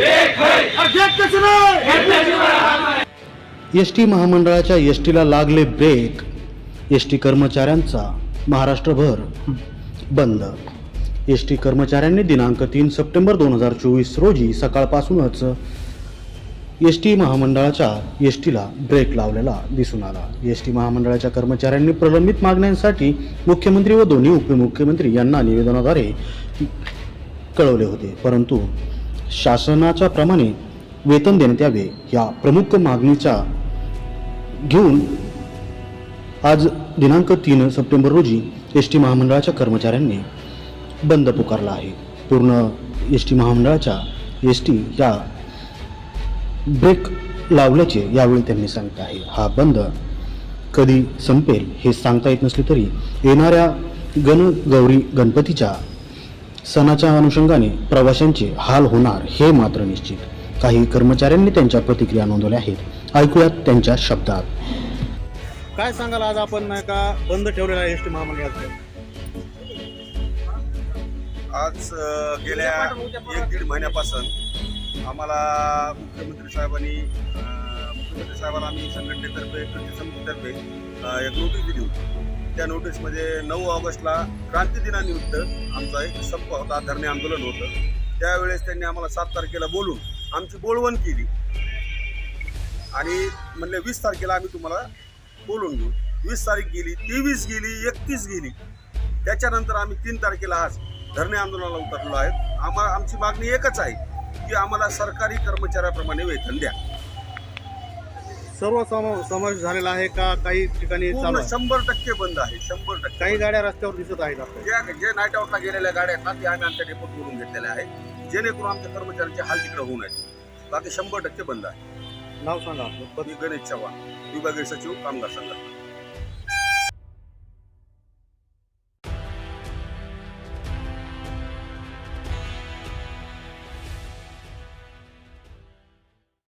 अध्यक्ष S T महामंडळाच्या S टीला लागले ब्रेक. एस टी कर्मचाऱ्यांचा महाराष्ट्रभर बंद. एस टी कर्मचाऱ्यांनी दिनांक तीन सप्टेंबर दोन हजार चोवीस रोजी सकाळपासूनच एस टी महामंडळाच्या एस टीला ब्रेक लावलेला दिसून आला. एस टी महामंडळाच्या कर्मचाऱ्यांनी प्रलंबित मागण्यांसाठी मुख्यमंत्री व दोन्ही उपमुख्यमंत्री यांना निवेदनाद्वारे कळवले होते. परंतु शासनाच्या प्रमाणे वेतन देण्यात यावे या प्रमुख मागणीच्या घेऊन आज दिनांक तीन सप्टेंबर रोजी एस टी महामंडळाच्या कर्मचाऱ्यांनी बंद पुकारला आहे. पूर्ण एस टी महामंडळाच्या एस टी या ब्रेक लावल्याचे यावेळी त्यांनी सांगितले आहे. हा बंद कधी संपेल हे सांगता येत नसले तरी येणाऱ्या गणगौरी गणपतीच्या सणाच्या अनुषंगाने प्रवाशांचे हाल होणार हे मात्र निश्चित. काही कर्मचाऱ्यांनी त्यांच्या प्रतिक्रिया नोंदवल्या आहेत. ऐकूयात त्यांच्या शब्दात. काय सांगाल आज आपण नाही का बंद ठेवलेला आहे एस टी महामंडळाचं आज गेल्या एक दीड महिन्यापासून आम्हाला मुख्यमंत्री साहेबांनी मुख्यमंत्री साहेबांना आम्ही संघटनेतर्फे कृती समितीतर्फे एक नोटीस दिली होती. त्या नोटीसमध्ये नऊ ऑगस्टला क्रांती दिनानिमित्त आमचा एक संप होता धरणे आंदोलन होतं. त्यावेळेस त्यांनी आम्हाला सात तारखेला बोलून आमची बोलवण केली. आणि म्हणले वीस तारखेला आम्ही तुम्हाला बोलून घेऊ. वीस तारीख गेली तेवीस गेली एकतीस गेली. त्याच्यानंतर आम्ही तीन तारखेला आज धरणे आंदोलनाला उतरलो आहे आम्हाला आमची मागणी एकच आहे की आम्हाला सरकारी कर्मचाऱ्याप्रमाणे वेतन द्या. सर्व सम- समावेश झालेला आहे का काही ठिकाणी चालू पूर्ण आहे? शंभर टक्के बंद आहे शंभर टक्के काही गाड्या रस्त्यावर दिसत आहेत आपल्याला. ज्या जे नाईट आउटला गेलेल्या गाड्या आहेत ना त्या आम्ही आमच्या डेपोत बोलून घेतलेल्या आहेत जेणेकरून आमच्या कर्मचाऱ्यांचे हाल तिकडे होऊ नयेत बाकी शंभर टक्के बंद आहे नाव सांगा आपलं. मी गणेश चव्हाण विभागीय सचिव कामगार संघटना